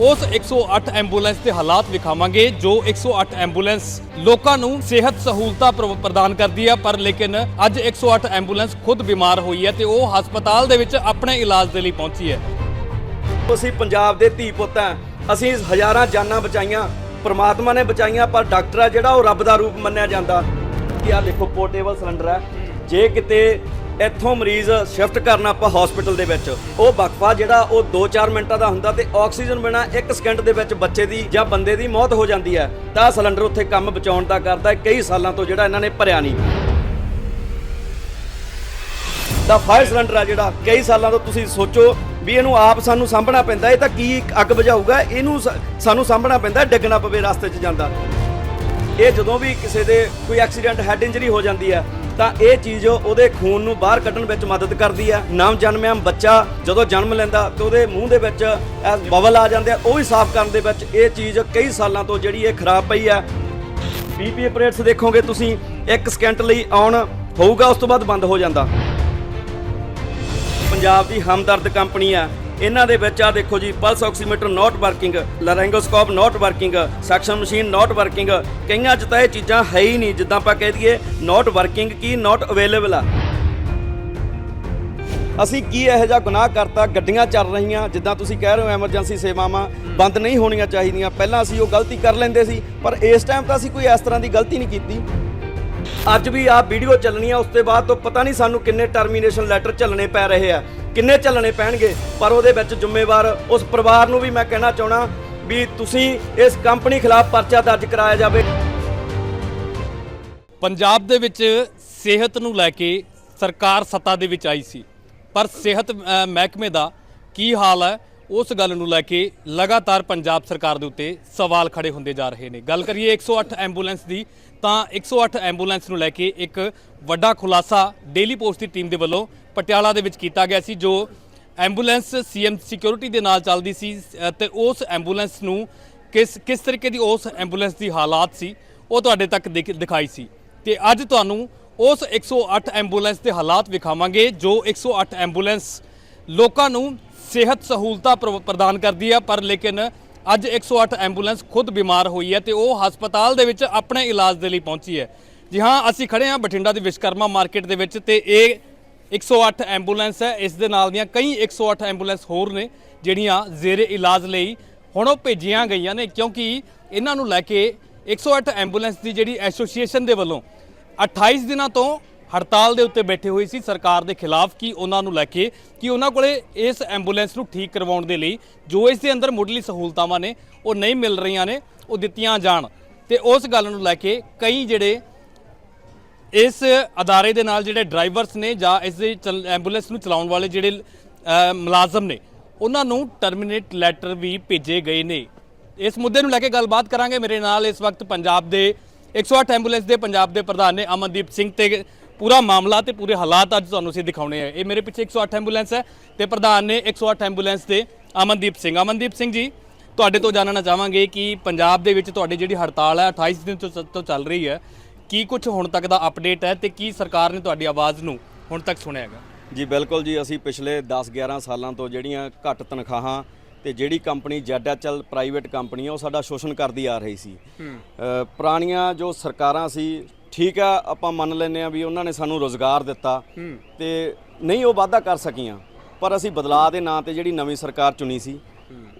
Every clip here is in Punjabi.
ਉਸ 108 ਐਂਬੂਲੈਂਸ ਦੇ ਹਾਲਾਤ ਵਿਖਾਵਾਂਗੇ, ਜੋ 108 ਐਂਬੂਲੈਂਸ ਲੋਕਾਂ ਨੂੰ ਸਿਹਤ ਸਹੂਲਤਾਂ ਪ੍ਰਦਾਨ ਕਰਦੀ ਹੈ ਪਰ ਲੇਕਿਨ ਅੱਜ 108 ਐਂਬੂਲੈਂਸ ਖੁਦ ਬਿਮਾਰ ਹੋਈ ਹੈ ਤੇ ਉਹ ਹਸਪਤਾਲ ਦੇ ਵਿੱਚ ਆਪਣੇ ਇਲਾਜ ਦੇ ਲਈ ਪਹੁੰਚੀ ਹੈ। ਅਸੀਂ ਪੰਜਾਬ ਦੇ ਧੀ ਪੁੱਤ ਆ ਅਸੀਂ ਹਜ਼ਾਰਾਂ ਜਾਨਾਂ ਬਚਾਈਆਂ, ਪ੍ਰਮਾਤਮਾ ਨੇ ਬਚਾਈਆਂ, ਪਰ ਡਾਕਟਰ ਆ ਜਿਹੜਾ ਉਹ ਰੱਬ ਦਾ ਰੂਪ ਮੰਨਿਆ ਜਾਂਦਾ। ਕਿ ਆ ਦੇਖੋ ਪੋਰਟੇਬਲ ਸਿਲੰਡਰ ਹੈ ਜੇ ਕਿਤੇ ਇੱਥੋਂ ਮਰੀਜ਼ ਸ਼ਿਫਟ ਕਰਨਾ ਆਪਾਂ ਹਸਪੀਟਲ ਦੇ ਵਿੱਚ। ਉਹ ਵਕਫਾ ਜਿਹੜਾ ਉਹ 2-4 ਮਿੰਟਾਂ ਦਾ ਹੁੰਦਾ ਤੇ ਆਕਸੀਜਨ ਬਿਨਾ 1 ਸਕਿੰਟ ਦੇ ਵਿੱਚ ਬੱਚੇ ਦੀ ਜਾਂ ਬੰਦੇ ਦੀ ਮੌਤ ਹੋ ਜਾਂਦੀ ਹੈ। ਤਾਂ ਸਿਲੰਡਰ ਉੱਥੇ ਕੰਮ ਬਚਾਉਣ ਦਾ ਕਰਦਾ ਹੈ, ਕਈ ਸਾਲਾਂ ਤੋਂ ਜਿਹੜਾ ਇਹਨਾਂ ਨੇ ਭਰਿਆ ਨਹੀਂ। ਦਾ ਫਾਇਰ ਸਿਲੰਡਰ ਆ ਜਿਹੜਾ, ਕਈ ਸਾਲਾਂ ਤੋਂ ਤੁਸੀਂ ਸੋਚੋ ਵੀ ਇਹਨੂੰ ਆਪ ਸਾਨੂੰ ਸਾਂਭਣਾ ਪੈਂਦਾ, ਇਹ ਤਾਂ ਕੀ ਅੱਗ ਬੁਝਾਊਗਾ? ਇਹਨੂੰ ਸਾਨੂੰ ਸਾਂਭਣਾ ਪੈਂਦਾ ਡਿੱਗਣਾ ਪਵੇ ਰਸਤੇ 'ਚ ਜਾਂਦਾ। ਇਹ ਜਦੋਂ ਵੀ ਕਿਸੇ ਦੇ ਕੋਈ ਐਕਸੀਡੈਂਟ ਹੈਡ ਇੰਜਰੀ ਹੋ ਜਾਂਦੀ ਹੈ ਤਾਂ ਇਹ ਚੀਜ਼ ਉਹਦੇ ਖੂਨ ਨੂੰ ਬਾਹਰ ਕੱਢਣ ਵਿੱਚ ਮਦਦ ਕਰਦੀ ਹੈ। ਨਵ ਜਨਮਿਆ ਬੱਚਾ ਜਦੋਂ ਜਨਮ ਲੈਂਦਾ ਤੇ ਉਹਦੇ ਮੂੰਹ ਦੇ ਵਿੱਚ ਬਬਲ ਆ ਜਾਂਦੇ ਆ, ਉਹ ਵੀ ਸਾਫ਼ ਕਰਨ ਦੇ ਵਿੱਚ ਇਹ ਚੀਜ਼ ਕਈ ਸਾਲਾਂ ਤੋਂ ਜਿਹੜੀ ਇਹ ਖਰਾਬ ਪਈ ਹੈ। ਬੀਪੀ ਆਪਰੇਟਸ ਦੇਖੋਗੇ ਤੁਸੀਂ 1 ਸਕਿੰਟ ਲਈ ਆਉਣ ਹੋਊਗਾ, ਉਸ ਤੋਂ ਬਾਅਦ ਬੰਦ ਹੋ ਜਾਂਦਾ। ਪੰਜਾਬ ਦੀ ਹਮਦਰਦ ਕੰਪਨੀ ਆ ਇਹਨਾਂ ਦੇ ਵਿੱਚ ਆ ਦੇਖੋ ਜੀ pulse oximeter not working laryngoscope not working suction machine not working ਕਈਆਂ 'ਚ ਤਾਂ ਇਹ ਚੀਜ਼ਾਂ ਹੈ ਹੀ ਨਹੀਂ, ਜਿੱਦਾਂ ਆਪਾਂ ਕਹਿ ਦਈਏ not working Ki not available ਆ। ਅਸੀਂ ਕੀ ਇਹੋ ਜਿਹਾ ਗੁਨਾਹ ਕਰਤਾ, ਗੱਡੀਆਂ ਚੱਲ ਰਹੀਆਂ, ਜਿੱਦਾਂ ਤੁਸੀਂ ਕਹਿ ਰਹੇ ਹੋ ਐਮਰਜੈਂਸੀ ਸੇਵਾਵਾਂ ਬੰਦ ਨਹੀਂ ਹੋਣੀਆਂ ਚਾਹੀਦੀਆਂ, ਪਹਿਲਾਂ ਅਸੀਂ ਉਹ ਗਲਤੀ ਕਰ ਲੈਂਦੇ ਸੀ, ਪਰ ਇਸ ਟਾਈਮ ਤਾਂ ਅਸੀਂ ਕੋਈ ਇਸ ਤਰ੍ਹਾਂ ਦੀ ਗਲਤੀ ਨਹੀਂ ਕੀਤੀ। ਅੱਜ ਵੀ ਆਹ ਵੀਡੀਓ ਚੱਲਣੀ ਆ, ਉਸ ਤੋਂ ਬਾਅਦ ਤੋਂ ਪਤਾ ਨਹੀਂ ਸਾਨੂੰ ਕਿੰਨੇ ਟਰਮੀਨੇਸ਼ਨ ਲੈਟਰ ਚੱਲਣੇ ਪੈ ਰਹੇ ਆ। ਕਿੰਨੇ ਝੱਲਣੇ ਪੈਣਗੇ? ਪਰ ਉਹਦੇ ਵਿੱਚ ਜ਼ਿੰਮੇਵਾਰ ਉਸ ਪਰਿਵਾਰ ਨੂੰ ਵੀ ਮੈਂ ਕਹਿਣਾ ਚਾਹਣਾ ਵੀ ਤੁਸੀਂ ਇਸ ਕੰਪਨੀ ਖਿਲਾਫ ਪਰਚਾ ਦਰਜ ਕਰਾਇਆ ਜਾਵੇ। ਪੰਜਾਬ ਦੇ ਵਿੱਚ ਸਿਹਤ ਨੂੰ ਲੈ ਕੇ ਸਰਕਾਰ ਸੱਤਾ ਦੇ ਵਿੱਚ ਆਈ ਸੀ। ਪਰ ਸਿਹਤ ਮਹਿਕਮੇ ਦਾ ਕੀ ਹਾਲ ਹੈ? ਉਸ ਗੱਲ ਨੂੰ ਲੈ ਕੇ ਲਗਾਤਾਰ ਪੰਜਾਬ ਸਰਕਾਰ ਦੇ ਉੱਤੇ ਸਵਾਲ ਖੜੇ ਹੁੰਦੇ ਜਾ ਰਹੇ ਨੇ। ਗੱਲ ਕਰੀਏ 108 ਐਂਬੂਲੈਂਸ ਦੀ ਤਾਂ 108 ਐਂਬੂਲੈਂਸ ਨੂੰ ਲੈ ਕੇ ਇੱਕ ਵੱਡਾ ਖੁਲਾਸਾ ਡੇਲੀ ਪੋਸਟ ਦੀ ਟੀਮ ਦੇ ਵੱਲੋਂ ਪਟਿਆਲਾ ਦੇ ਵਿੱਚ ਕੀਤਾ ਗਿਆ ਸੀ ਜੋ ਐਂਬੂਲੈਂਸ ਸੀਐਮ ਸਿਕਿਉਰਿਟੀ ਦੇ ਨਾਲ ਚੱਲਦੀ ਸੀ ਅ, ਤੇ ਉਸ ਐਂਬੂਲੈਂਸ ਨੂੰ ਕਿਸ ਕਿਸ ਤਰੀਕੇ ਦੀ ਉਸ ਐਂਬੂਲੈਂਸ ਦੀ ਹਾਲਾਤ ਸੀ ਉਹ ਤੁਹਾਡੇ ਤੱਕ ਦਿਖ- ਦਿਖਾਈ ਸੀ। ਤੇ ਅੱਜ ਤੁਹਾਨੂੰ ਉਸ 108 ਐਂਬੂਲੈਂਸ ਦੇ ਹਾਲਾਤ ਵਿਖਾਵਾਂਗੇ ਜੋ 108 ਐਂਬੂਲੈਂਸ ਲੋਕਾਂ ਨੂੰ ਸਿਹਤ ਸਹੂਲਤਾਂ ਪ੍ਰ- ਪ੍ਰਦਾਨ ਕਰਦੀ ਹੈ ਪਰ ਲੇਕਿਨ ਅੱਜ 108 ਐਂਬੂਲੈਂਸ ਖੁਦ ਬਿਮਾਰ ਹੋਈ ਹੈ ਤੇ ਉਹ ਹਸਪਤਾਲ ਦੇ ਵਿੱਚ ਆਪਣੇ ਇਲਾਜ ਦੇ ਲਈ ਪਹੁੰਚੀ ਹੈ। ਜੀ ਹਾਂ, ਅਸੀਂ ਖੜੇ ਹਾਂ ਬਠਿੰਡਾ ਦੀ ਵਿਸ਼ਕਰਮਾ ਮਾਰਕੀਟ ਦੇ ਵਿੱਚ ਤੇ ਇਹ 108 ਐਂਬੂਲੈਂਸ ਹੈ। ਇਸ ਦੇ ਨਾਲ ਦੀਆਂ ਕਈ 108 ਐਂਬੂਲੈਂਸ ਹੋਰ ਨੇ, ਜਿਹੜੀਆਂ ਜ਼ੇਰੇ ਇਲਾਜ ਲਈ ਹੁਣ ਉਹ ਭੇਜੀਆਂ ਗਈਆਂ ਨੇ, ਕਿਉਂਕਿ ਇਹਨਾਂ ਨੂੰ ਲੈ ਕੇ 108 ਐਂਬੂਲੈਂਸ ਦੀ ਜਿਹੜੀ ਐਸੋਸੀਏਸ਼ਨ ਦੇ ਵੱਲੋਂ 28 ਦਿਨਾਂ ਤੋਂ ਹੜਤਾਲ ਦੇ ਉੱਤੇ ਬੈਠੇ ਹੋਏ ਸੀ ਸਰਕਾਰ ਦੇ ਖਿਲਾਫ ਕਿ ਉਹਨਾਂ ਨੂੰ ਲੈ ਕੇ, ਕਿ ਉਹਨਾਂ ਕੋਲੇ ਇਸ ਐਂਬੂਲੈਂਸ ਨੂੰ ਠੀਕ ਕਰਵਾਉਣ ਦੇ ਲਈ ਜੋ ਇਸ ਦੇ ਅੰਦਰ ਮੁੱਢਲੀ ਸਹੂਲਤਾਵਾਂ ਨੇ, ਉਹ ਨਹੀਂ ਮਿਲ ਰਹੀਆਂ ਨੇ, ਉਹ ਦਿੱਤੀਆਂ ਜਾਣ। ਤੇ ਉਸ ਗੱਲ ਨੂੰ ਲੈ ਕੇ ਕਈ ਜਿਹੜੇ ਇਸ ਅਦਾਰੇ ਦੇ ਨਾਲ ਜਿਹੜੇ ਡਰਾਈਵਰਸ ਨੇ ਜਾਂ ਇਸ ਦੇ ਚਲ- ਐਂਬੂਲੈਂਸ ਨੂੰ ਚਲਾਉਣ ਵਾਲੇ ਜਿਹੜੇ ਮੁਲਾਜ਼ਮ ਨੇ, ਉਹਨਾਂ ਨੂੰ ਟਰਮੀਨੇਟ ਲੈਟਰ ਵੀ ਭੇਜੇ ਗਏ ਨੇ। ਇਸ ਮੁੱਦੇ ਨੂੰ ਲੈ ਕੇ ਗੱਲਬਾਤ ਕਰਾਂਗੇ। ਮੇਰੇ ਨਾਲ ਇਸ ਵਕਤ ਪੰਜਾਬ ਦੇ 108 ਐਂਬੂਲੈਂਸ ਦੇ ਪੰਜਾਬ ਦੇ ਪ੍ਰਧਾਨ ਨੇ ਅਮਨਦੀਪ ਸਿੰਘ ਤੇ ਪੂਰਾ ਮਾਮਲਾ ਤੇ ਪੂਰੇ ਹਾਲਾਤ ਅੱਜ ਤੁਹਾਨੂੰ ਅਸੀਂ ਦਿਖਾਉਣੇ ਆ। ਇਹ ਮੇਰੇ ਪਿੱਛੇ 108 ਐਂਬੂਲੈਂਸ ਹੈ ਤੇ ਪ੍ਰਧਾਨ ਨੇ 108 ਐਂਬੂਲੈਂਸ ਦੇ ਅਮਨਦੀਪ ਸਿੰਘ। ਅਮਨਦੀਪ ਸਿੰਘ ਜੀ ਤੁਹਾਡੇ ਤੋਂ ਜਾਣਨਾ ਚਾਹਾਂਗੇ ਕਿ ਪੰਜਾਬ ਦੇ ਵਿੱਚ ਤੁਹਾਡੀ ਜਿਹੜੀ ਹੜਤਾਲ ਹੈ 28 ਦਿਨ ਤੋਂ ਚੱਲ ਰਹੀ ਹੈ ਕੀ ਕੁਝ ਹੁਣ ਤੱਕ ਦਾ ਅਪਡੇਟ ਹੈ ਤੇ ਕੀ ਸਰਕਾਰ ਨੇ ਤੁਹਾਡੀ ਆਵਾਜ਼ ਨੂੰ ਹੁਣ ਤੱਕ ਸੁਣਿਆ ਹੈਗਾ? ਜੀ ਬਿਲਕੁਲ ਜੀ ਅਸੀਂ ਪਿਛਲੇ 10-11 ਸਾਲਾਂ ਤੋਂ ਜਿਹੜੀਆਂ ਘੱਟ ਤਨਖਾਹਾਂ ਤੇ ਜਿਹੜੀ ਕੰਪਨੀ ਜੈਡਐਚਐਲ ਪ੍ਰਾਈਵੇਟ ਕੰਪਨੀ ਆ ਉਹ ਸਾਡਾ ਸ਼ੋਸ਼ਣ ਕਰਦੀ ਆ ਰਹੀ ਸੀ। ਪੁਰਾਣੀਆਂ ਜੋ ਸਰਕਾਰਾਂ ਸੀ ਠੀਕ ਆ ਆਪਾਂ ਮੰਨ ਲੈਂਦੇ ਆ ਵੀ ਉਹਨਾਂ ਨੇ ਸਾਨੂੰ ਰੋਜ਼ਗਾਰ ਦਿੱਤਾ ਤੇ ਨਹੀਂ ਉਹ ਵਾਅਦਾ ਕਰ ਸਕੀਆਂ। ਪਰ ਅਸੀਂ ਬਦਲਾਅ ਦੇ ਨਾਂ ਤੇ ਜਿਹੜੀ ਨਵੀਂ ਸਰਕਾਰ ਚੁਣੀ ਸੀ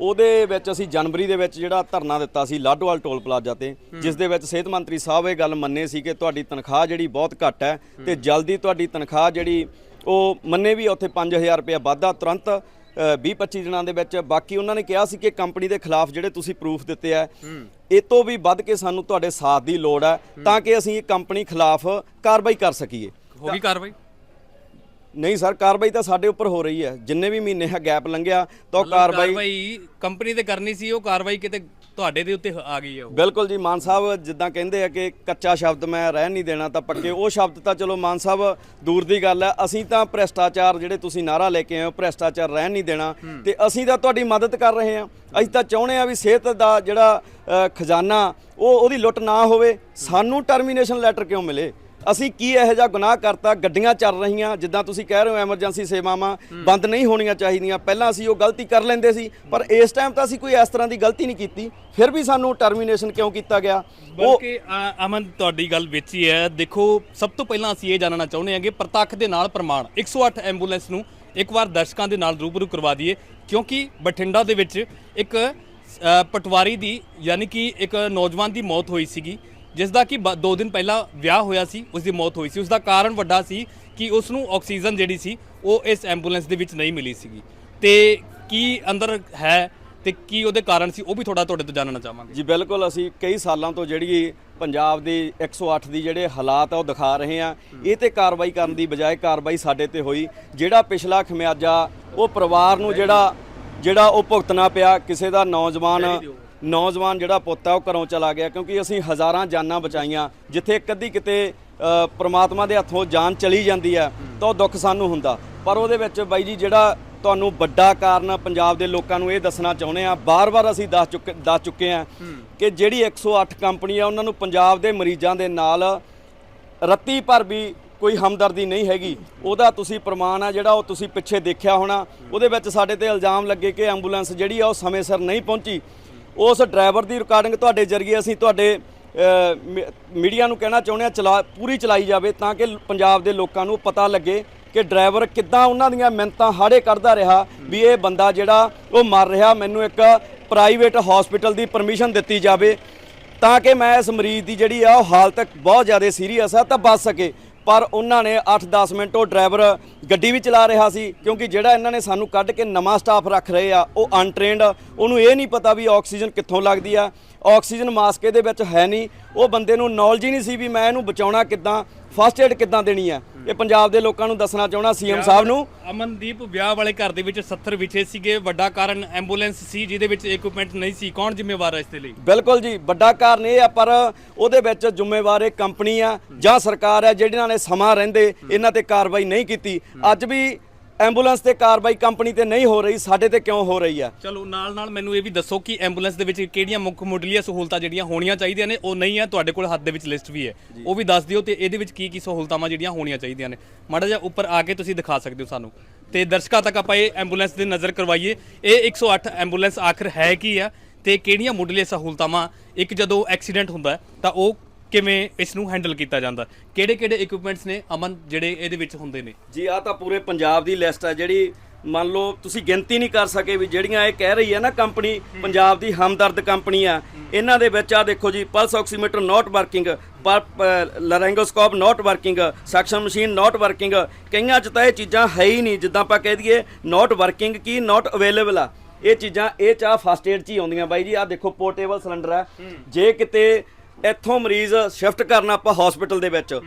ਉਹਦੇ ਵਿੱਚ ਅਸੀਂ ਜਨਵਰੀ ਦੇ ਵਿੱਚ ਜਿਹੜਾ ਧਰਨਾ ਦਿੱਤਾ ਸੀ ਲਾਡੋਵਾਲ ਟੋਲ ਪਲਾਜ਼ਾ ਤੇ ਜਿਸ ਦੇ ਵਿੱਚ ਸਿਹਤ ਮੰਤਰੀ ਸਾਹਿਬ ਇਹ ਗੱਲ ਮੰਨੇ ਸੀ ਕਿ ਤੁਹਾਡੀ ਤਨਖਾਹ ਜਿਹੜੀ ਬਹੁਤ ਘੱਟ ਹੈ ਤੇ ਜਲਦੀ ਤੁਹਾਡੀ ਤਨਖਾਹ ਜਿਹੜੀ ਉਹ ਮੰਨੇ ਵੀ ਉੱਥੇ 5000 ਰੁਪਏ ਵਾਧਾ ਤੁਰੰਤ 20-25 ਦਿਨਾਂ ਦੇ ਵਿੱਚ। ਬਾਕੀ ਉਹਨਾਂ ਨੇ ਕਿਹਾ ਸੀ ਕਿ ਕੰਪਨੀ ਦੇ ਖਿਲਾਫ ਜਿਹੜੇ ਤੁਸੀਂ ਪ੍ਰੂਫ ਦਿੱਤੇ ਆ ਇਹ ਤੋਂ ਵੀ ਵੱਧ ਕੇ ਸਾਨੂੰ ਤੁਹਾਡੇ ਸਾਥ ਦੀ ਲੋੜ ਹੈ। ਤਾਂ ਕਿ ਅਸੀਂ ਇਹ ਕੰਪਨੀ ਖਿਲਾਫ ਕਾਰਵਾਈ ਕਰ ਸਕੀਏ। ਹੋ ਗਈ ਕਾਰਵਾਈ? ਨਹੀਂ ਸਰ ਕਾਰਵਾਈ ਤਾਂ ਸਾਡੇ ਉੱਪਰ ਹੋ ਰਹੀ ਹੈ ਜਿੰਨੇ ਵੀ ਮਹੀਨੇ ਹੈ ਗੈਪ ਲੰਘਿਆ ਤਾਂ ਉਹ ਕਾਰਵਾਈ ਕਾਰਵਾਈ ਕੰਪਨੀ ਤੇ ਕਰਨੀ ਸੀ ਉਹ ਕਾਰਵਾਈ ਕਿਤੇ ਤੁਹਾਡੇ ਦੇ ਉੱਤੇ ਆ ਗਈ ਹੈ ਉਹ। ਬਿਲਕੁਲ ਜੀ ਮਾਨ ਸਾਹਿਬ ਜਿੱਦਾਂ ਕਹਿੰਦੇ ਆ ਕਿ ਕੱਚਾ ਸ਼ਬਦ ਮੈਂ ਰਹਿਣ ਨਹੀਂ ਦੇਣਾ ਤਾਂ ਪੱਕੇ। ਉਹ ਸ਼ਬਦ ਤਾਂ ਚਲੋ ਮਾਨ ਸਾਹਿਬ ਦੂਰ ਦੀ ਗੱਲ ਹੈ। ਅਸੀਂ ਤਾਂ ਭ੍ਰਿਸ਼ਟਾਚਾਰ ਜਿਹੜੇ ਤੁਸੀਂ ਨਾਰਾ ਲੈ ਕੇ ਆਏ ਹੋ ਭ੍ਰਿਸ਼ਟਾਚਾਰ ਰਹਿਣ ਨਹੀਂ ਦੇਣਾ। ਤੇ ਅਸੀਂ ਤਾਂ ਤੁਹਾਡੀ ਮਦਦ ਕਰ ਰਹੇ ਹਾਂ। ਅਸੀਂ ਤਾਂ ਚਾਹੁੰਦੇ ਆ ਵੀ ਸਿਹਤ ਦਾ ਜਿਹੜਾ ਖਜ਼ਾਨਾ ਉਹ ਉਹਦੀ ਲੁੱਟ ਨਾ ਹੋਵੇ। ਸਾਨੂੰ ਟਰਮੀਨੇਸ਼ਨ ਲੈਟਰ ਕਿਉਂ ਮਿਲੇ? ਅਸੀਂ ਕੀ ਇਹੋ ਜਿਹਾ ਗੁਨਾਹ ਕਰਤਾ, ਗੱਡੀਆਂ ਚੱਲ ਰਹੀਆਂ, ਜਿੱਦਾਂ ਤੁਸੀਂ ਕਹਿ ਰਹੇ ਹੋ ਐਮਰਜੈਂਸੀ ਸੇਵਾਵਾਂ ਬੰਦ ਨਹੀਂ ਹੋਣੀਆਂ ਚਾਹੀਦੀਆਂ। ਪਹਿਲਾਂ ਅਸੀਂ ਉਹ ਗਲਤੀ ਕਰ ਲੈਂਦੇ ਸੀ, ਪਰ ਇਸ ਟਾਈਮ ਤਾਂ ਅਸੀਂ ਕੋਈ ਇਸ ਤਰ੍ਹਾਂ ਦੀ ਗਲਤੀ ਨਹੀਂ ਕੀਤੀ। ਫਿਰ ਵੀ ਸਾਨੂੰ ਟਰਮੀਨੇਸ਼ਨ ਕਿਉਂ ਕੀਤਾ ਗਿਆ? ਉਹ ਬਲਕਿ ਅਮਨ, ਤੁਹਾਡੀ ਗੱਲ ਵਿੱਚ ਹੀ ਹੈ। ਦੇਖੋ, ਸਭ ਤੋਂ ਪਹਿਲਾਂ ਅਸੀਂ ਇਹ ਜਾਣਨਾ ਚਾਹੁੰਦੇ ਹਾਂ ਕਿ ਪ੍ਰਤੱਖ ਦੇ ਨਾਲ ਪ੍ਰਮਾਣ 108 ਐਂਬੂਲੈਂਸ ਨੂੰ ਇੱਕ ਵਾਰ ਦਰਸ਼ਕਾਂ ਦੇ ਨਾਲ ਰੂਬਰੂ ਕਰਵਾ ਦਈਏ, ਕਿਉਂਕਿ ਬਠਿੰਡਾ ਦੇ ਵਿੱਚ ਇੱਕ ਪਟਵਾਰੀ ਦੀ, ਯਾਨੀ ਕਿ ਇੱਕ ਨੌਜਵਾਨ ਦੀ ਮੌਤ ਹੋਈ ਸੀਗੀ। ਜਿਸ ਦਾ ਕਿ 2 ਦਿਨ ਪਹਿਲਾਂ ਵਿਆਹ ਹੋਇਆ ਸੀ ਉਸ ਦੀ ਮੌਤ ਹੋਈ ਸੀ। ਉਸ ਦਾ ਕਾਰਨ ਵੱਡਾ ਸੀ ਕਿ ਉਸ ਨੂੰ ਆਕਸੀਜਨ ਜਿਹੜੀ ਸੀ ਉਹ ਇਸ ਐਂਬੂਲੈਂਸ ਦੇ ਵਿੱਚ ਨਹੀਂ ਮਿਲੀ ਸੀਗੀ। ਤੇ ਕੀ ਅੰਦਰ ਹੈ ਤੇ ਕੀ ਉਹਦੇ ਕਾਰਨ ਸੀ ਉਹ ਵੀ ਥੋੜਾ ਤੁਹਾਡੇ ਤੋਂ ਜਾਣਨਾ ਚਾਹਾਂਗੇ। ਜੀ ਬਿਲਕੁਲ। ਅਸੀਂ ਕਈ ਸਾਲਾਂ ਤੋਂ ਜਿਹੜੀ ਪੰਜਾਬ ਦੀ 108 ਦੀ ਜਿਹੜੇ ਹਾਲਾਤ ਆ ਉਹ ਦਿਖਾ ਰਹੇ ਆ ਇਹ ਤੇ ਕਾਰਵਾਈ ਕਰਨ ਦੀ ਬਜਾਏ ਕਾਰਵਾਈ ਸਾਡੇ ਤੇ ਹੋਈ। ਜਿਹੜਾ ਪਿਛਲਾ ਖਮਿਆਜਾ ਉਹ ਪਰਿਵਾਰ ਨੂੰ ਜਿਹੜਾ ਜਿਹੜਾ ਉਹ ਭੁਗਤਣਾ ਪਿਆ ਕਿਸੇ ਦਾ ਨੌਜਵਾਨ ਨੌਜਵਾਨ ਜਿਹੜਾ ਪੁੱਤ ਆ ਉਹ ਘਰੋਂ ਚਲਾ ਗਿਆ ਕਿਉਂਕਿ ਅਸੀਂ ਹਜ਼ਾਰਾਂ ਜਾਨਾਂ ਬਚਾਈਆਂ ਜਿੱਥੇ ਇੱਕ ਅੱਧੀ ਕਿਤੇ ਪ੍ਰਮਾਤਮਾ ਦੇ ਹੱਥੋਂ ਜਾਨ ਚਲੀ ਜਾਂਦੀ ਹੈ ਤਾਂ ਉਹ ਦੁੱਖ ਸਾਨੂੰ ਹੁੰਦਾ। ਪਰ ਉਹਦੇ ਵਿੱਚ ਬਾਈ ਜੀ ਜਿਹੜਾ ਤੁਹਾਨੂੰ ਵੱਡਾ ਕਾਰਨ ਪੰਜਾਬ ਦੇ ਲੋਕਾਂ ਨੂੰ ਇਹ ਦੱਸਣਾ ਚਾਹੁੰਦੇ ਆ ਬਾਰ-ਬਾਰ ਅਸੀਂ ਦੱਸ ਚੁੱਕੇ ਦੱਸ ਚੁੱਕੇ ਆ ਕਿ ਜਿਹੜੀ 108 ਕੰਪਨੀ ਆ ਉਹਨਾਂ ਨੂੰ ਪੰਜਾਬ ਦੇ ਮਰੀਜ਼ਾਂ ਦੇ ਨਾਲ ਰੱਤੀ ਭਰ ਵੀ ਕੋਈ ਹਮਦਰਦੀ ਨਹੀਂ ਹੈਗੀ। ਉਹਦਾ ਤੁਸੀਂ ਪ੍ਰਮਾਣ ਆ ਜਿਹੜਾ ਉਹ ਤੁਸੀਂ ਪਿੱਛੇ ਦੇਖਿਆ ਹੋਣਾ। ਉਹਦੇ ਵਿੱਚ ਸਾਡੇ ਤੇ ਇਲਜ਼ਾਮ ਲੱਗੇ ਕਿ ਐਂਬੂਲੈਂਸ ਜਿਹੜੀ ਆ ਉਹ ਸਮੇਂ ਸਿਰ ਨਹੀਂ ਪਹੁੰਚੀ। ਉਸ ਡਰਾਈਵਰ ਦੀ ਰਿਕਾਰਡਿੰਗ ਤੁਹਾਡੇ ਜਰੀਏ ਅਸੀਂ ਤੁਹਾਡੇ ਅ, ਮੀਡੀਆ ਨੂੰ ਕਹਿਣਾ ਚਾਹੁੰਦੇ ਆ ਚਲਾ ਪੂਰੀ ਚਲਾਈ ਜਾਵੇ ਤਾਂ ਕਿ ਪੰਜਾਬ ਦੇ ਲੋਕਾਂ ਨੂੰ ਪਤਾ ਲੱਗੇ ਕਿ ਡਰਾਈਵਰ ਕਿੱਦਾਂ ਉਹਨਾਂ ਦੀਆਂ ਮਿਹਨਤਾਂ ਹਾੜੇ ਕਰਦਾ ਰਿਹਾ ਵੀ ਇਹ ਬੰਦਾ ਜਿਹੜਾ ਉਹ ਮਰ ਰਿਹਾ। ਮੈਨੂੰ ਇੱਕ ਪ੍ਰਾਈਵੇਟ ਹਸਪੀਟਲ ਦੀ ਪਰਮਿਸ਼ਨ ਦਿੱਤੀ ਜਾਵੇ ਤਾਂ ਕਿ ਮੈਂ ਇਸ ਮਰੀਜ਼ ਦੀ ਜਿਹੜੀ ਆ ਉਹ ਹਾਲਤ ਬਹੁਤ ਜ਼ਿਆਦਾ ਸੀਰੀਅਸ ਆ ਤਾਂ ਬਚ ਸਕੇ। ਪਰ ਉਹਨਾਂ ਨੇ 8-10 ਮਿੰਟ ਉਹ ਡਰਾਈਵਰ ਗੱਡੀ ਵੀ ਚਲਾ ਰਿਹਾ ਸੀ, ਕਿਉਂਕਿ ਜਿਹੜਾ ਇਹਨਾਂ ਨੇ ਸਾਨੂੰ ਕੱਢ ਕੇ ਨਵਾਂ ਸਟਾਫ ਰੱਖ ਰਹੇ ਆ, ਉਹ ਅਨਟ੍ਰੇਨਡ, ਉਹਨੂੰ ਇਹ ਨਹੀਂ ਪਤਾ ਵੀ ਆਕਸੀਜਨ ਕਿੱਥੋਂ ਲੱਗਦੀ ਆ। ਆਕਸੀਜਨ ਮਾਸਕ ਇਹਦੇ ਵਿੱਚ ਹੈ ਨਹੀਂ। ਉਹ ਬੰਦੇ ਨੂੰ ਨੌਲੇਜ ਹੀ ਨਹੀਂ ਸੀ ਵੀ ਮੈਂ ਇਹਨੂੰ ਬਚਾਉਣਾ ਕਿੱਦਾਂ ਫਸਟ ਏਡ ਕਿੱਦਾਂ ਦੇਣੀ ਆ ਇਹ ਪੰਜਾਬ ਦੇ ਲੋਕਾਂ ਨੂੰ ਦੱਸਣਾ ਚਾਹਣਾ ਸੀਐਮ ਸਾਹਿਬ ਨੂੰ। ਅਮਨਦੀਪ ਵਿਆਹ ਵਾਲੇ ਘਰ ਦੇ ਵਿੱਚ 70 ਵਿਛੇ ਸੀਗੇ। ਵੱਡਾ ਕਾਰਨ ਐਂਬੂਲੈਂਸ ਸੀ ਜਿਹਦੇ ਵਿੱਚ ਇਕਵਿਪਮੈਂਟ ਨਹੀਂ ਸੀ। ਕੌਣ ਜ਼ਿੰਮੇਵਾਰ ਹੈ ਇਸ ਦੇ ਲਈ? ਬਿਲਕੁਲ ਜੀ ਵੱਡਾ ਕਾਰਨ ਇਹ ਆ ਪਰ ਉਹਦੇ ਵਿੱਚ ਜ਼ਿੰਮੇਵਾਰ ਇਹ ਕੰਪਨੀ ਆ ਜਾਂ ਸਰਕਾਰ ਆ ਜਿਹੜਿਆਂ ਨੇ ਸਮਾਂ ਰਹਿੰਦੇ ਇਹਨਾਂ ਤੇ ਕਾਰਵਾਈ ਨਹੀਂ ਕੀਤੀ। ਅੱਜ ਵੀ ਐਂਬੂਲੈਂਸ ਤੇ ਕਾਰਵਾਈ ਕੰਪਨੀ ਤੇ ਨਹੀਂ ਹੋ ਰਹੀ ਸਾਡੇ ਤੇ ਕਿਉਂ ਹੋ ਰਹੀ ਆ ਚਲੋ ਨਾਲ ਨਾਲ ਮੈਨੂੰ ਇਹ ਵੀ ਦੱਸੋ ਕਿ ਐਂਬੂਲੈਂਸ ਦੇ ਵਿੱਚ ਕਿਹੜੀਆਂ ਮੁੱਖ ਮੁੱਢਲੀਆਂ ਸਹੂਲਤਾਂ ਜਿਹੜੀਆਂ ਹੋਣੀਆਂ ਚਾਹੀਦੀਆਂ ਨੇ ਉਹ ਨਹੀਂ ਹੈ ਤੁਹਾਡੇ ਕੋਲ ਹੱਥ ਦੇ ਵਿੱਚ ਲਿਸਟ ਵੀ ਹੈ। ਉਹ ਵੀ ਦੱਸ ਦਿਓ ਤੇ ਇਹਦੇ ਵਿੱਚ ਕੀ ਕੀ ਸਹੂਲਤਾਂ ਜਿਹੜੀਆਂ ਹੋਣੀਆਂ ਚਾਹੀਦੀਆਂ ਨੇ। ਮਾੜਾ ਜਿਹਾ ਉੱਪਰ ਆ ਕੇ ਤੁਸੀਂ ਦਿਖਾ ਸਕਦੇ ਹੋ ਸਾਨੂੰ। ਤੇ ਦਰਸ਼ਕਾਂ ਤੱਕ ਆਪਾਂ ਇਹ ਐਂਬੂਲੈਂਸ ਦੀ ਨਜ਼ਰ ਕਰਵਾਈਏ। ਇਹ 108 ਐਂਬੂਲੈਂਸ ਆਖਰ ਹੈ ਕੀ ਆ ਤੇ ਕਿਹੜੀਆਂ ਮੁੱਢਲੀਆਂ ਸਹੂਲਤਾਂ ਇੱਕ ਜਦੋਂ ਐਕਸੀਡੈਂਟ ਹੁੰਦਾ ਤਾਂ ਉਹ ਕਿਵੇਂ ਇਸ ਨੂੰ ਹੈਂਡਲ ਕੀਤਾ ਜਾਂਦਾ? ਕਿਹੜੇ ਕਿਹੜੇ ਇਕਵਿਪਮੈਂਟਸ ਨੇ ਅਮਨ ਜਿਹੜੇ ਇਹਦੇ ਵਿੱਚ ਹੁੰਦੇ ਨੇ? ਜੀ ਆ ਤਾਂ ਪੂਰੇ ਪੰਜਾਬ ਦੀ ਲਿਸਟ ਹੈ ਜਿਹੜੀ ਮੰਨ ਲਓ ਤੁਸੀਂ ਗਿਣਤੀ ਨਹੀਂ ਕਰ ਸਕੇ ਵੀ ਜਿਹੜੀਆਂ ਇਹ ਕਹਿ ਰਹੀ ਹੈ ਨਾ ਕੰਪਨੀ ਪੰਜਾਬ ਦੀ ਹਮਦਰਦ ਕੰਪਨੀ ਆ। ਇਹਨਾਂ ਦੇ ਵਿੱਚ ਆ ਦੇਖੋ ਜੀ pulse oximeter not working laryngoscope not working suction machine not working ਕਈਆਂ ਚ ਤਾਂ ਇਹ ਚੀਜ਼ਾਂ ਹੈ ਹੀ ਨਹੀਂ ਜਿੱਦਾਂ ਆਪਾਂ ਕਹਿ ਦਈਏ not working Ki not available ਆ। ਇਹ ਚੀਜ਼ਾਂ ਇਹ ਚਾਹ ਫਸਟ ਏਡ ਚ ਹੀ ਆਉਂਦੀਆਂ ਬਾਈ ਜੀ ਆ ਦੇਖੋ ਪੋਰਟੇਬਲ ਸਿਲੰਡਰ ਹੈ। ਜੇ ਕਿਤੇ ਇੱਥੋਂ ਮਰੀਜ਼ ਸ਼ਿਫਟ ਕਰਨਾ ਆਪਾਂ ਹਸਪੀਟਲ ਦੇ ਵਿੱਚ।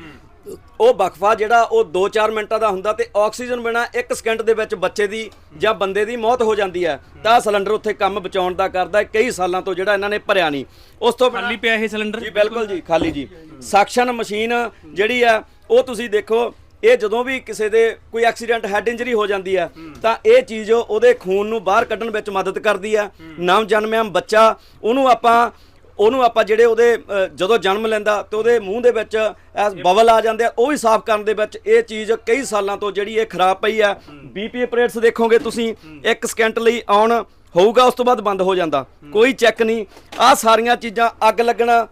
ਉਹ ਵਕਫਾ ਜਿਹੜਾ ਉਹ 2-4 ਮਿੰਟਾਂ ਦਾ ਹੁੰਦਾ ਤੇ ਆਕਸੀਜਨ ਬਿਨਾ 1 ਸਕਿੰਟ ਦੇ ਵਿੱਚ ਬੱਚੇ ਦੀ ਜਾਂ ਬੰਦੇ ਦੀ ਮੌਤ ਹੋ ਜਾਂਦੀ ਹੈ। ਤਾਂ ਸਿਲੰਡਰ ਉੱਥੇ ਕੰਮ ਬਚਾਉਣ ਦਾ ਕਰਦਾ ਹੈ ਕਈ ਸਾਲਾਂ ਤੋਂ ਜਿਹੜਾ ਇਹਨਾਂ ਨੇ ਭਰਿਆ ਨਹੀਂ। ਉਸ ਤੋਂ ਖਾਲੀ ਪਿਆ ਇਹ ਸਿਲੰਡਰ ਜੀ ਬਿਲਕੁਲ ਜੀ ਖਾਲੀ ਜੀ। ਸੈਕਸ਼ਨ ਮਸ਼ੀਨ ਜਿਹੜੀ ਆ ਉਹ ਤੁਸੀਂ ਦੇਖੋ ਇਹ ਜਦੋਂ ਵੀ ਕਿਸੇ ਦੇ ਕੋਈ ਐਕਸੀਡੈਂਟ ਹੈਡ ਇੰਜਰੀ ਹੋ ਜਾਂਦੀ ਹੈ ਤਾਂ ਇਹ ਚੀਜ਼ ਉਹਦੇ ਖੂਨ ਨੂੰ ਬਾਹਰ ਕੱਢਣ ਵਿੱਚ ਮਦਦ ਕਰਦੀ ਹੈ। ਨਵ ਜਨਮਿਆ ਬੱਚਾ ਉਹਨੂੰ ਆਪਾਂ ਉਹਨੂੰ ਆਪਾਂ ਜਿਹੜੇ ਉਹਦੇ ਅ, ਜਦੋਂ ਜਨਮ ਲੈਂਦਾ ਤੇ ਉਹਦੇ ਮੂੰਹ ਦੇ ਵਿੱਚ ਐਸ ਬਬਲ ਆ ਜਾਂਦੇ ਆ ਉਹ ਵੀ ਸਾਫ਼ ਕਰਨ ਦੇ ਵਿੱਚ ਇਹ ਚੀਜ਼ ਕਈ ਸਾਲਾਂ ਤੋਂ ਜਿਹੜੀ ਇਹ ਖਰਾਬ ਪਈ ਆ। ਬੀਪੀ ਆਪਰੇਟਸ ਦੇਖੋਗੇ ਤੁਸੀਂ 1 ਸਕਿੰਟ ਲਈ ਆਨ ਹੋਊਗਾ ਉਸ ਤੋਂ ਬਾਅਦ ਬੰਦ ਹੋ ਜਾਂਦਾ। ਕੋਈ ਚੈੱਕ ਨਹੀਂ। ਆ ਸਾਰੀਆਂ ਚੀਜ਼ਾਂ ਅੱਗ ਲੱਗਣਾ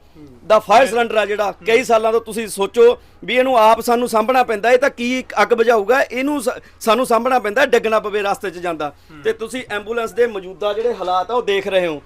ਦਾ ਫਾਇਰ ਸਿਲੰਡਰ ਆ ਜਿਹੜਾ ਕਈ ਸਾਲਾਂ ਤੋਂ ਤੁਸੀਂ ਸੋਚੋ ਵੀ ਇਹਨੂੰ ਆਪ ਸਾਨੂੰ ਸਾਂਭਣਾ ਪੈਂਦਾ ਇਹ ਤਾਂ ਕੀ ਅੱਗ ਬੁਝਾਊਗਾ? ਇਹਨੂੰ ਸ- ਸਾਨੂੰ ਸਾਂਭਣਾ ਪੈਂਦਾ ਡਿੱਗਣਾ ਪਵੇ ਰਸਤੇ 'ਚ ਜਾਂਦਾ। ਤੇ ਤੁਸੀਂ ਐਂਬੂਲੈਂਸ ਦੇ ਮੌਜੂਦਾ ਜਿਹੜੇ ਹਾਲਾਤ ਆ ਉਹ ਦੇਖ ਰਹੇ ਹੋ।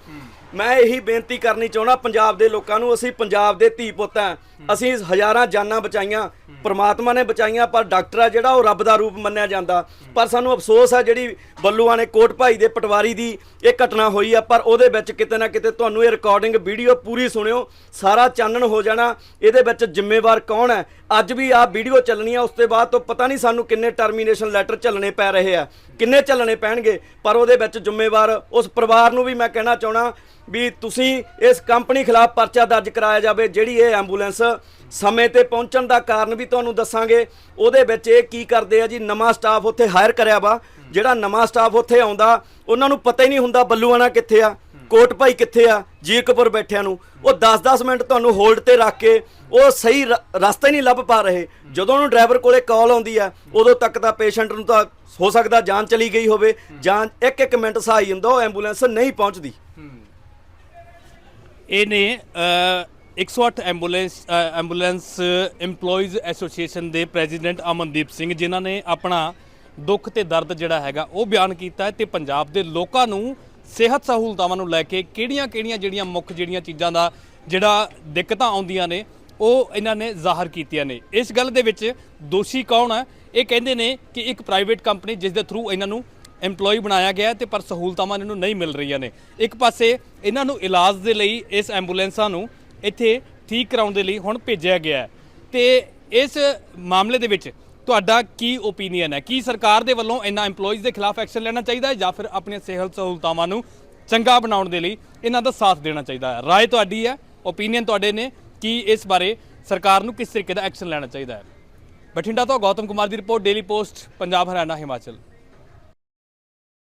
ਮੈਂ ਇਹੀ ਬੇਨਤੀ ਕਰਨੀ ਚਾਹੁੰਦਾ, ਪੰਜਾਬ ਦੇ ਲੋਕਾਂ ਨੂੰ, ਅਸੀਂ ਪੰਜਾਬ ਦੇ ਧੀ ਪੁੱਤ ਆ ਅਸੀਂ ਹਜ਼ਾਰਾਂ ਜਾਨਾਂ ਬਚਾਈਆਂ, ਪ੍ਰਮਾਤਮਾ ਨੇ ਬਚਾਈਆਂ, ਪਰ ਡਾਕਟਰ ਆ ਜਿਹੜਾ ਉਹ ਰੱਬ ਦਾ ਰੂਪ ਮੰਨਿਆ ਜਾਂਦਾ। ਪਰ ਸਾਨੂੰ ਅਫਸੋਸ ਆ ਜਿਹੜੀ ਬੱਲੂਆਂ ਨੇ ਕੋਟ ਭਾਈ ਦੇ ਪਟਵਾਰੀ ਦੀ ਇਹ ਘਟਨਾ ਹੋਈ ਆ, ਪਰ ਉਹਦੇ ਵਿੱਚ ਕਿਤੇ ਨਾ ਕਿਤੇ ਤੁਹਾਨੂੰ ਇਹ ਰਿਕਾਰਡਿੰਗ ਵੀਡੀਓ ਪੂਰੀ ਸੁਣਿਓ, ਸਾਰਾ ਚਾਨਣ ਹੋ ਜਾਣਾ, ਇਹਦੇ ਵਿੱਚ ਜ਼ਿੰਮੇਵਾਰ ਕੌਣ ਹੈ? ਅੱਜ ਵੀ ਆ ਵੀਡੀਓ ਚੱਲਣੀ ਆ, ਉਸ ਤੋਂ ਬਾਅਦ ਤੋਂ ਪਤਾ ਨਹੀਂ ਸਾਨੂੰ ਕਿੰਨੇ ਟਰਮੀਨੇਸ਼ਨ ਲੈਟਰ ਚੱਲਣੇ ਪੈ ਰਹੇ ਆ, ਕਿੰਨੇ ਚੱਲਣੇ ਪੈਣਗੇ, ਪਰ ਉਹਦੇ ਵਿੱਚ ਜ਼ਿੰਮੇਵਾਰ ਉਸ ਪਰਿਵਾਰ ਨੂੰ ਵੀ ਮੈਂ ਕਹਿਣਾ ਚਾਹਣਾ ਵੀ ਤੁਸੀਂ ਇਸ ਕੰਪਨੀ ਖਿਲਾਫ ਪਰਚਾ ਦਰਜ ਕਰਾਇਆ ਜਾਵੇ, ਜਿਹੜੀ ਇਹ ਐਂਬੂਲੈਂਸ ਸਮੇਂ ਤੇ ਪਹੁੰਚਣ ਦਾ ਕਾਰਨ ਵੀ ਤੁਹਾਨੂੰ ਦੱਸਾਂਗੇ। ਉਹਦੇ ਵਿੱਚ ਇਹ ਕੀ ਕਰਦੇ ਆ ਜੀ, ਨਵਾਂ ਸਟਾਫ ਉੱਥੇ ਹਾਇਰ ਕਰਿਆ ਵਾ। ਜਿਹੜਾ ਨਵਾਂ ਸਟਾਫ ਉੱਥੇ ਆਉਂਦਾ, ਉਹਨਾਂ ਨੂੰ ਪਤਾ ਹੀ ਨਹੀਂ ਹੁੰਦਾ ਬੱਲੂਆਣਾ ਕਿੱਥੇ ਆ, ਕੋਟ ਭਾਈ ਕਿੱਥੇ ਆ, ਜੀਰਕਪੁਰ ਬੈਠਿਆਂ ਨੂੰ। ਉਹ 10-10 ਮਿੰਟ ਤੁਹਾਨੂੰ ਹੋਲਡ ਤੇ ਰੱਖ ਕੇ ਉਹ ਸਹੀ ਰ- ਰਸਤਾ ਹੀ ਨਹੀਂ ਲੱਭ ਪਾ ਰਹੇ। ਜਦੋਂ ਉਹਨੂੰ ਡਰਾਈਵਰ ਕੋਲੇ ਕਾਲ ਆਉਂਦੀ ਆ, ਉਦੋਂ ਤੱਕ ਤਾਂ ਪੇਸ਼ੈਂਟ ਨੂੰ ਤਾਂ ਹੋ ਸਕਦਾ ਜਾਨ ਚਲੀ ਗਈ ਹੋਵੇ। ਜਾਂ ਇੱਕ ਇੱਕ ਮਿੰਟ ਸਹਾਈ ਹੁੰਦਾ, ਉਹ ਐਂਬੂਲੈਂਸ ਨਹੀਂ ਪਹੁੰਚਦੀ। ਇਹਨੇ 108 ambulance uh, ambulance EMPLOYEES association ਦੇ ਪ੍ਰੈਜ਼ੀਡੈਂਟ ਅਮਨਦੀਪ ਸਿੰਘ ਜਿਨ੍ਹਾਂ ਨੇ ਆਪਣਾ ਦੁੱਖ ਤੇ ਦਰਦ ਜਿਹੜਾ ਹੈਗਾ ਉਹ ਬਿਆਨ ਕੀਤਾ ਹੈ ਤੇ ਪੰਜਾਬ ਦੇ ਲੋਕਾਂ ਨੂੰ ਸਿਹਤ ਸਹੂਲਤਾਵਾਂ ਨੂੰ ਲੈ ਕੇ ਕਿਹੜੀਆਂ-ਕਿਹੜੀਆਂ ਜਿਹੜੀਆਂ ਮੁੱਖ ਜਿਹੜੀਆਂ ਚੀਜ਼ਾਂ ਦਾ ਜਿਹੜਾ ਦਿੱਕਤਾਂ ਆਉਂਦੀਆਂ ਨੇ ਉਹ ਇਹਨਾਂ ਨੇ ਜ਼ਾਹਰ ਕੀਤੀਆਂ ਨੇ। ਇਸ ਗੱਲ ਦੇ ਵਿੱਚ ਦੋਸ਼ੀ ਕੌਣ ਹੈ? ਇਹ ਕਹਿੰਦੇ ਨੇ ਕਿ ਇੱਕ ਪ੍ਰਾਈਵੇਟ ਕੰਪਨੀ ਜਿਸ ਦੇ ਥਰੂ ਇਹਨਾਂ ਨੂੰ EMPLOYE ਬਣਾਇਆ ਗਿਆ ਹੈ ਤੇ ਪਰ ਸਹੂਲਤਾਵਾਂ ਇਹਨਾਂ ਨੂੰ ਨਹੀਂ ਮਿਲ ਰਹੀਆਂ ਨੇ। ਇੱਕ ਪਾਸੇ ਇਹਨਾਂ ਨੂੰ ਇਲਾਜ ਦੇ ਲਈ ਇਸ ਐਂਬੂਲੈਂਸਾਂ ਨੂੰ ਇੱਥੇ ਠੀਕ ਕਰਾਉਣ ਦੇ ਲਈ ਹੁਣ ਭੇਜਿਆ ਗਿਆ ਹੈ। ਤੇ ਇਸ ਮਾਮਲੇ ਦੇ ਵਿੱਚ ਤੁਹਾਡਾ ਕੀ ਓਪੀਨੀਅਨ ਹੈ? ਕੀ ਸਰਕਾਰ ਦੇ ਵੱਲੋਂ ਇਹਨਾਂ EMPLOYEES ਦੇ ਖਿਲਾਫ ਐਕਸ਼ਨ ਲੈਣਾ ਚਾਹੀਦਾ ਹੈ ਜਾਂ ਫਿਰ ਆਪਣੀਆਂ ਸਿਹਤ ਸਹੂਲਤਾਵਾਂ ਨੂੰ ਚੰਗਾ ਬਣਾਉਣ ਦੇ ਲਈ ਇਹਨਾਂ ਦਾ ਸਾਥ ਦੇਣਾ ਚਾਹੀਦਾ ਹੈ? ਰਾਏ ਤੁਹਾਡੀ ਹੈ ਓਪੀਨੀਅਨ ਤੁਹਾਡੇ ਨੇ ਕੀ ਇਸ ਬਾਰੇ ਸਰਕਾਰ ਨੂੰ ਕਿਸ ਤਰੀਕੇ ਦਾ ਐਕਸ਼ਨ ਲੈਣਾ ਚਾਹੀਦਾ ਹੈ? ਬਠਿੰਡਾ ਤੋਂ ਗੌਤਮ ਕੁਮਾਰ ਦੀ report Daily Post Punjab, Haryana, Himachal.